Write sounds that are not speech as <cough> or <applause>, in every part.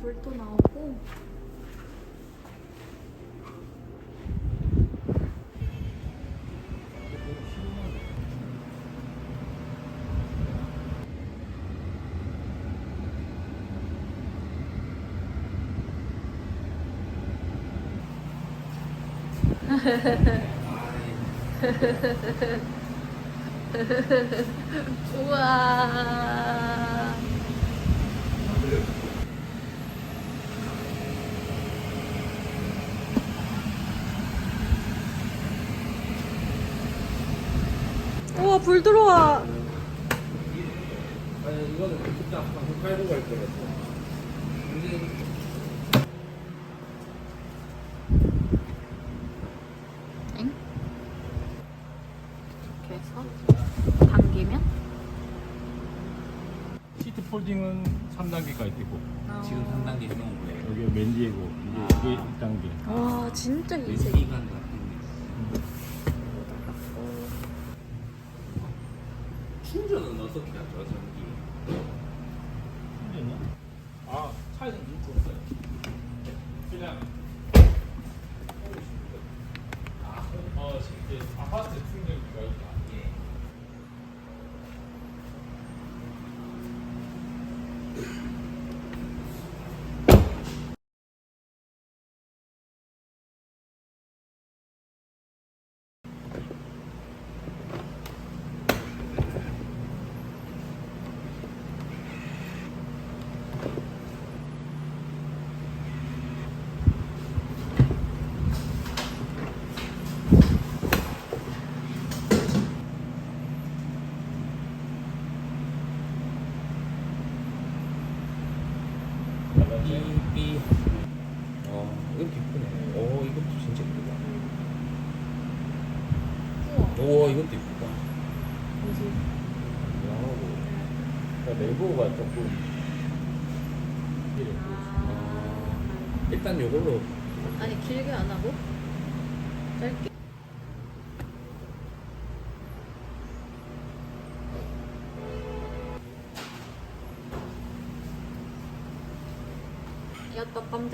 불도 나오고. <laughs> 우와. 불 들어와. 아니 이거는 진짜 방금 깔고 갈 거라서 근데 엥? 이렇게 해서 당기면 시트 폴딩은 3단계까지 되고 지금 3단계 해놓은 거예요 여기 맨 뒤에고 이제 아. 이게 1단계 와 진짜 이 이색. 시간 같은 충 전은 어떻게 하죠 전기? 아 차에서 눈 없어요. 그냥. 아, 어, 이제 아파트 충전기가 있다 예. 삐삐 이쁘네 오 이것도 진짜 이쁘다. 오 이것도 이쁘다. 와우. 그러니까 내부가 조금 아, 일단 요걸로. 아니 길게 안 하고? 짧게.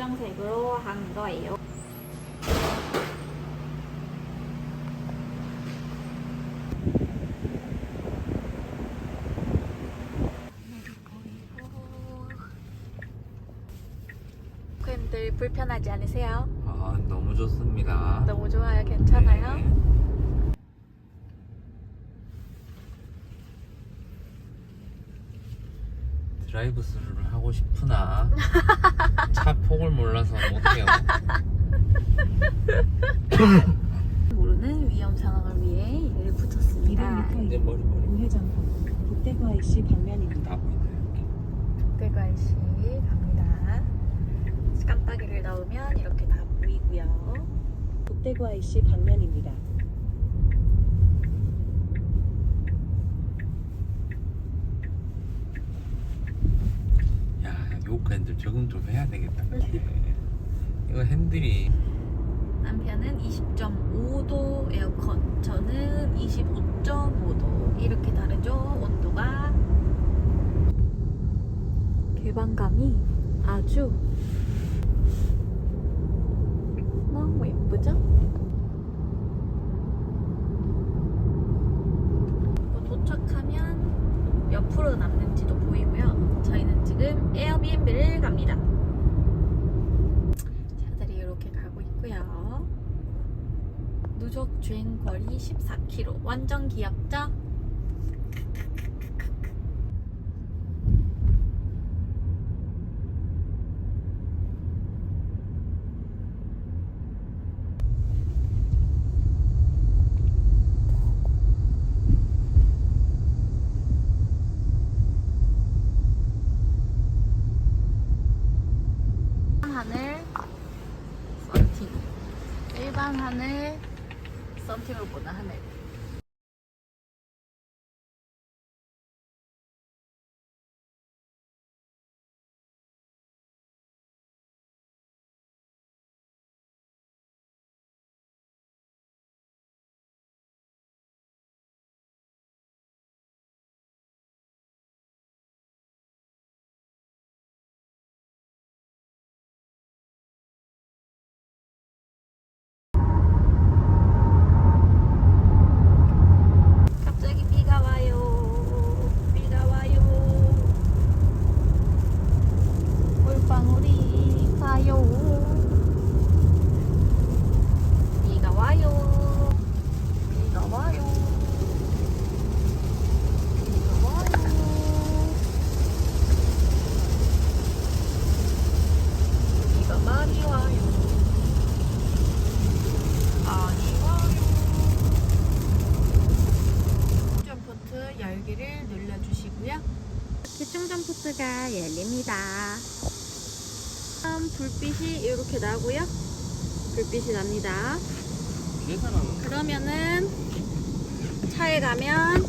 검정색으로 한 거예요. 고객님들 불편하지 않으세요? 아 너무 좋습니다 너무 좋아요. 괜찮아요? 네. 드라이브 스루를 하고 싶으나 <laughs> 차 폭을 몰라서 못해요. 모르는 위험 상황을 위해 이를 붙였습니다. 200m 이제 머리 머리 우회전후 국대과 IC 방면입니다. 다 보인다 이렇게. 국대관시 갑니다. 깜빡이를 넣으면 이렇게 다 보이고요. 국대과 IC 방면입니다. 야 요크 핸들 적응 좀 해야 되겠다. 그치? 이거 핸들이 남편은 20.5도 에어컨, 저는 25.5도 이렇게 다르죠 온도가. 개방감이 아주 너무 예쁘죠? 뭐 도착하면 몇 프로 남는지도 보이고요. 저희는 지금 에어비앤비를 갑니다. 차들이 이렇게 가고 있고요. 누적 주행 거리 14km. 완전 귀엽죠? 하늘 썬팅 일반 하늘 썬팅으 충전포트가 열립니다. 불빛이 이렇게 나고요. 불빛이 납니다. 그러면은 차에 가면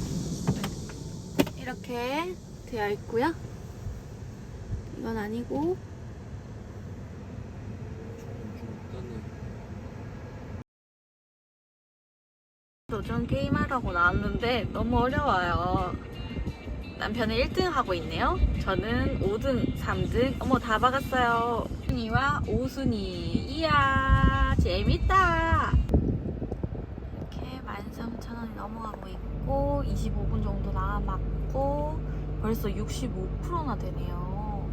이렇게 되어 있고요. 이건 아니고 도전 게임하라고 나왔는데 너무 어려워요. 남편은 1등 하고 있네요. 저는 5등, 3등, 어머 다 박았어요. 순이와 5순위. 이야 재밌다. 이렇게 13,000원이 넘어가고 있고 25분 정도 남았고 벌써 65%나 되네요.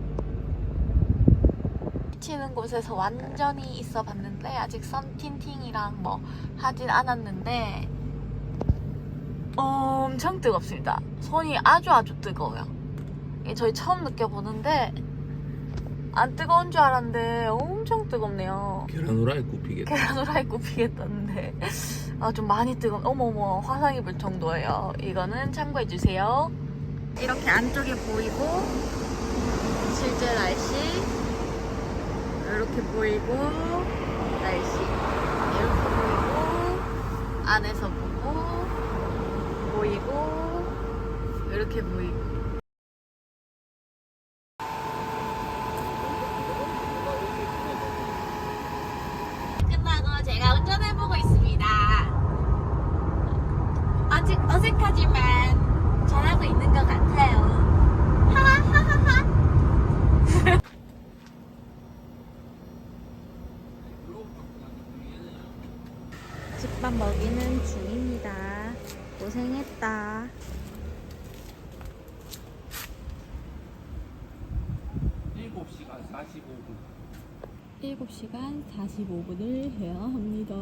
치는 곳에서 완전히 있어 봤는데 아직 썬틴팅이랑 뭐 하진 않았는데 엄청 뜨겁습니다. 손이 아주 아주 뜨거워요. 저희 처음 느껴보는데 안 뜨거운 줄 알았는데 엄청 뜨겁네요. 계란 후라이 굽히겠다. 계란 후라이 굽히겠다는데 아 좀 많이 뜨거 어머머 화상 입을 정도예요 이거는 참고해 주세요 이렇게 안쪽에 보이고 실제 날씨 이렇게 보이고 날씨 이렇게 보이고 안에서 보고 보이고 이렇게 보이고 끝나고 제가 운전해보고 있습니다. 아직 어색하지만 잘하고 있는 것 같아요. 하하하하하. 집밥 먹이는 중입니다. 고생했다. 일곱 시간 45분. 7시간 45분을 해야 합니다.